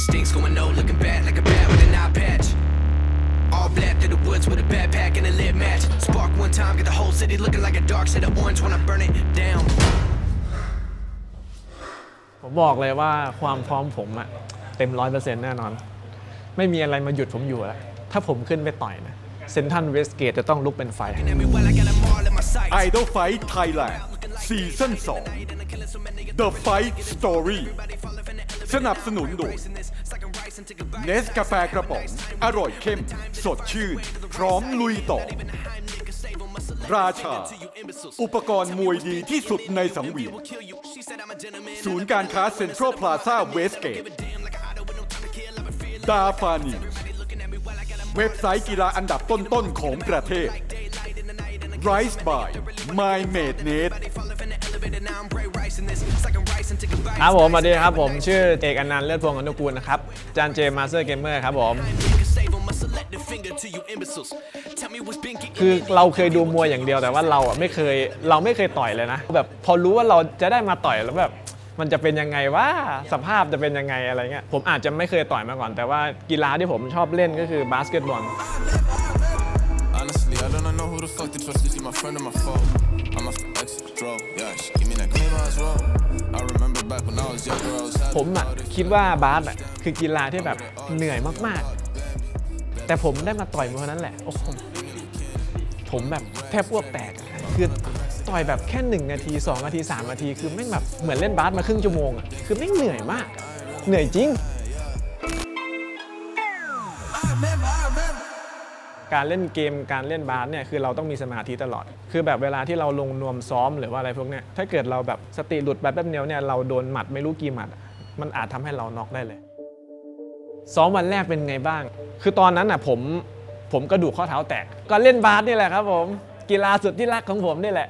instincts going no looking bad like a bat with an eye patch. All black through the woods with a backpack and a lit match. Spark one time, get the whole city looking like a dark shade of orange when I burn it down. ผมบอกเลยว่าความพร้อมผมอะเต็มร้อยเปอร์เซ็นต์แน่นอน ไม่มีอะไรมาหยุดผมอยู่แล้ว ถ้าผมขึ้นไปต่อยนะเซนทันเวสเกตจะต้องลุกเป็นไฟ And me well, I got them all in my sights. Idol Fight Thailand ซีซั่น2 The Fight Story สนับสนุนโดยเนสกาแฟกระป๋อง อร่อยเข้ม สดชื่น พร้อมลุยต่อ ราชา อุปกรณ์มวยดีที่สุดในสังเวียน ศูนย์การค้าเซ็นทรัลพลาซาเวสเกตดาฟานีเว็บไซต์กีฬาอันดับต้นๆของประเทศ Rise by My Made Net ครับผมสวัสดีครับผมชื่อเอกอนันต์เลือดพวงอนุกูลนะครับ จานเจมาสเตอร์เกมเมอร์ครับผม คือเราเคยดูมวยอย่างเดียวแต่ว่าเราอะไม่เคยเราไม่เคยต่อยเลยนะแบบพอรู้ว่าเราจะได้มาต่อยแล้วแบบมันจะเป็นยังไงว่าสภาพจะเป็นยังไงอะไรเงี้ยผมอาจจะไม่เคยต่อยมาก่อน แต่ว่ากีฬาที่ผมชอบเล่นก็คือบาสเกตบอล Honestly, I don't know who the fuck to trust. Is she my friend or my foe? I'm a exit, draw. Yeah, she give me that clean eyes roll. I remember back when I was younger, I was happy. ผมอะคิดว่าบาสอะคือกีฬาที่แบบเหนื่อยมากๆ แต่ผมได้มาต่อยมวยนั้นแหละ โอ้โหผมแบบแทบอ้วกแตกอะคือต่อยแบบแค่ 1 นาที 2 นาที 3 นาที คือไม่งแบบเหมือนเล่นบาสมาครึ่งชั่วโมงอะคือไม่งเหนื่อยมากอะเหนื่อยจริง การเล่นเกมการเล่นบาสเนี่ยคือเราต้องมีสมาธิตลอด คือแบบเวลาที่เราลงนวมซ้อมหรือว่าอะไรพวกเนี้ยถ้าเกิดเราแบบสติหลุดแบบแป๊บเดียวเนี่ยเราโดนหมัดไม่รู้กี่หมัด มันอาจทำให้เราน็อกได้เลยซ้อมวันแรกเป็นไงบ้าง คือตอนนั้นอะผมผมกระดูกข้อเท้าแตก ก็เล่นบาสนี่แหละครับผมกีฬาสุดที่รักของผมนี่แหละ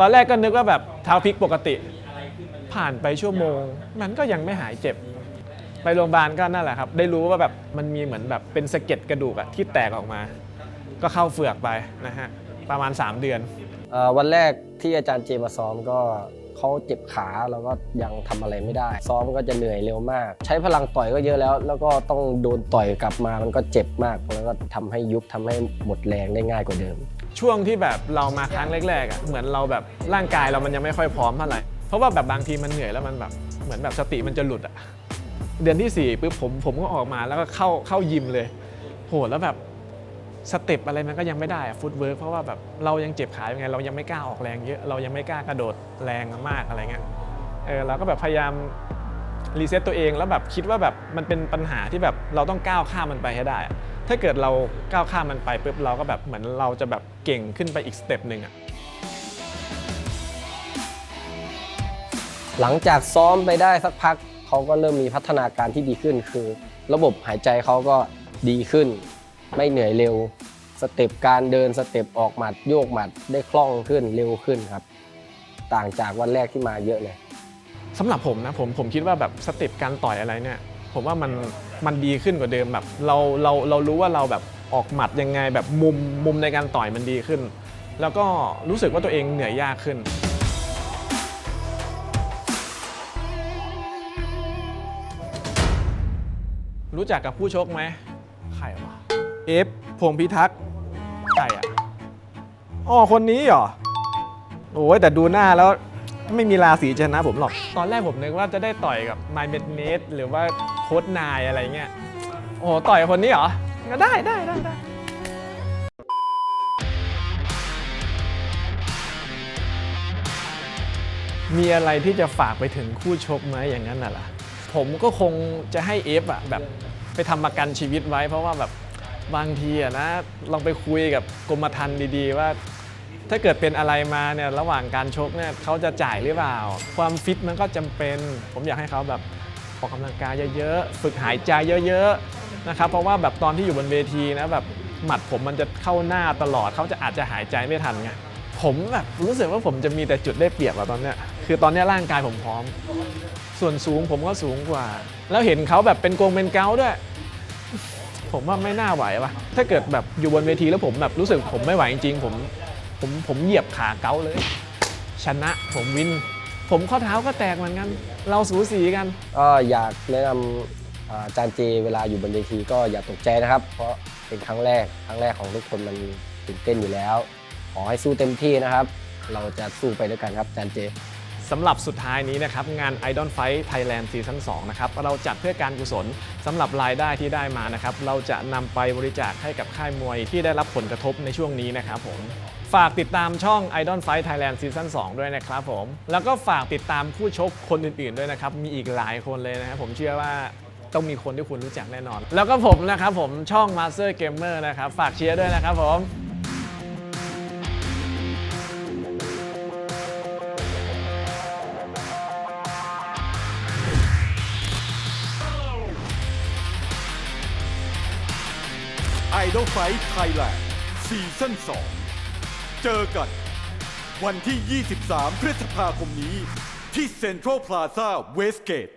ตอนแรกก็นึกว่าแบบเท้าพลิกปกติ ผ่านไปชั่วโมง มันก็ยังไม่หายเจ็บ ไปโรงพยาบาลก็นั่นแหละครับ ได้รู้ว่าแบบมันมีเหมือนแบบเป็นสะเก็ดกระดูกอะที่แตกออกมา ก็เข้าเฟือกไปนะฮะประมาณ 3 เดือนเอ่อวันแรกที่อาจารย์เจมาซ้อมก็เขาเจ็บขาแล้วก็ยังทำอะไรไม่ได้ ซ้อมก็จะเหนื่อยเร็วมาก ใช้พลังต่อยก็เยอะแล้ว แล้วก็ต้องโดนต่อยกลับมามันก็เจ็บมาก แล้วก็ทำให้ยุบทำให้หมดแรงได้ง่ายกว่าเดิม ช่วงที่แบบเรามาครั้งแรกๆอะเหมือนเราแบบร่างกายเรามันยังไม่ค่อยพร้อมเท่าไหร่เพราะว่าแบบบางทีมันเหนื่อยแล้วมันแบบเหมือนแบบสติมันจะหลุดอะเดือนที่4ี่ปุ๊บผมผมก็ออกมาแล้วก็เข้าเข้ายิมเลยโหแล้วแบบ สเต็ปอะไรมันก็ยังไม่ได้ฟุตเวิร์กเพราะว่าแบบเรายังเจ็บขาอยู่ไงเรายังไม่กล้าออกแรงเยอะเรายังไม่กล้ากระโดดแรงมากอะไรเงี้ยเออเราก็แบบพยายามรีเซ็ตตัวเองแล้วแบบคิดว่าแบบมันเป็นปัญหาที่แบบเราต้องก้าวข้ามมันไปให้ได้ ถ้าเกิดเราก้าวข้ามมันไปปุ๊บเราก็แบบเหมือนเราจะแบบเก่งขึ้นไปอีกสเต็ปหนึ่งอะหลังจากซ้อมไปได้สักพักเขาก็เริ่มมีพัฒนาการที่ดีขึ้น คือ ระบบหายใจเขาก็ดีขึ้น ไม่เหนื่อยเร็ว สเต็ปการเดินสเต็ปออกหมัดโยกหมัดได้คล่องขึ้นเร็วขึ้นครับ ต่างจากวันแรกที่มาเยอะเลยสำหรับผมนะผมผมคิดว่าแบบสเต็ปการต่อยอะไรเนี่ย ผมว่ามันมันดีขึ้นกว่าเดิมแบบ เราเราเรารู้ว่าเราแบบออกหมัดยังไงแบบมุมมุมในการต่อยมันดีขึ้น แล้วก็รู้สึกว่าตัวเองเหนื่อยยากขึ้นรู้จักกับผู้ชกไหม ใครวะ เอฟพงษ์พิทักษ์ใครอะอ๋อคนนี้เหรอ โอ้ยแต่ดูหน้าแล้วไม่มีราศีชนะผมหรอก ตอนแรกผมนึกว่าจะได้ต่อยกับไมเมดเนสหรือว่าโค้ดนายอะไรเงี้ย โอ้โหต่อยกับคนนี้เหรอ ก็ได้ได้ได้ได้มีอะไรที่จะฝากไปถึงคู่ชกไหมอย่างนั้นน่ะล่ะ ผมก็คงจะให้เอฟอะแบบไปทำประกันชีวิตไว้เพราะว่าแบบ บางทีอะนะลองไปคุยกับกรมธรรม์ดีๆ ว่า ถ้าเกิดเป็นอะไรมาเนี่ยระหว่างการชกเนี่ยเขาจะจ่ายหรือเปล่า ความฟิตมันก็จำเป็น ผมอยากให้เขาแบบออกกำลังกายเยอะๆ ฝึกหายใจเยอะๆนะครับเพราะว่าแบบตอนที่อยู่บนเวทีนะแบบหมัดผมมันจะเข้าหน้าตลอดเขาจะอาจจะหายใจไม่ทันไงผมแบบรู้สึกว่าผมจะมีแต่จุดได้เปรียบอะตอนเนี้ยคือตอนเนี้ยร่างกายผมพร้อม ส่วนสูงผมก็สูงกว่า แล้วเห็นเขาแบบเป็นโกงเป็นเกาด้วย ผมว่าไม่น่าไหวว่ะ ถ้าเกิดแบบอยู่บนเวทีแล้วผมแบบรู้สึกผมไม่ไหวจริงๆผมผมผมเหยียบขาเกาเลย ชนะผมวิน ผมข้อเท้าก็แตกเหมือนกัน เราสูสีกัน ก็อยากแนะนอ่าอาจารย์เจเวลาอยู่บนเวทีก็อย่าตกใจนะครับ เพราะเป็นครั้งแรกครั้งแรกของทุกคนมันตื่นเต้นอยู่แล้ว ขอให้สู้เต็มที่นะครับ เราจะสู้ไปด้วยกันครับอาจารย์เจ สำหรับสุดท้ายนี้นะครับงาน Idol Fight Thailand ซีซั่น2นะครับเราจัดเพื่อการกุศลสำหรับรายได้ที่ได้มานะครับเราจะนำไปบริจาคให้กับค่ายมวยที่ได้รับผลกระทบในช่วงนี้นะครับผมฝากติดตามช่อง Idol Fight Thailand ซีซั่น2ด้วยนะครับผม แล้วก็ฝากติดตามคู่ชกคนอื่นๆด้วยนะครับ มีอีกหลายคนเลยนะครับผมเชื่อว่าต้องมีคนที่คุณรู้จักแน่นอน แล้วก็ผมนะครับผมช่อง Master Gamer นะครับ ฝากเชียร์ด้วยนะครับผม ไอดอลไฟท์ไทยแลนด์ซีซั่น2 เจอกัน วันที่ 23 พฤษภาคมนี้ ที่เซ็นทรัลพลาซาเวสเกต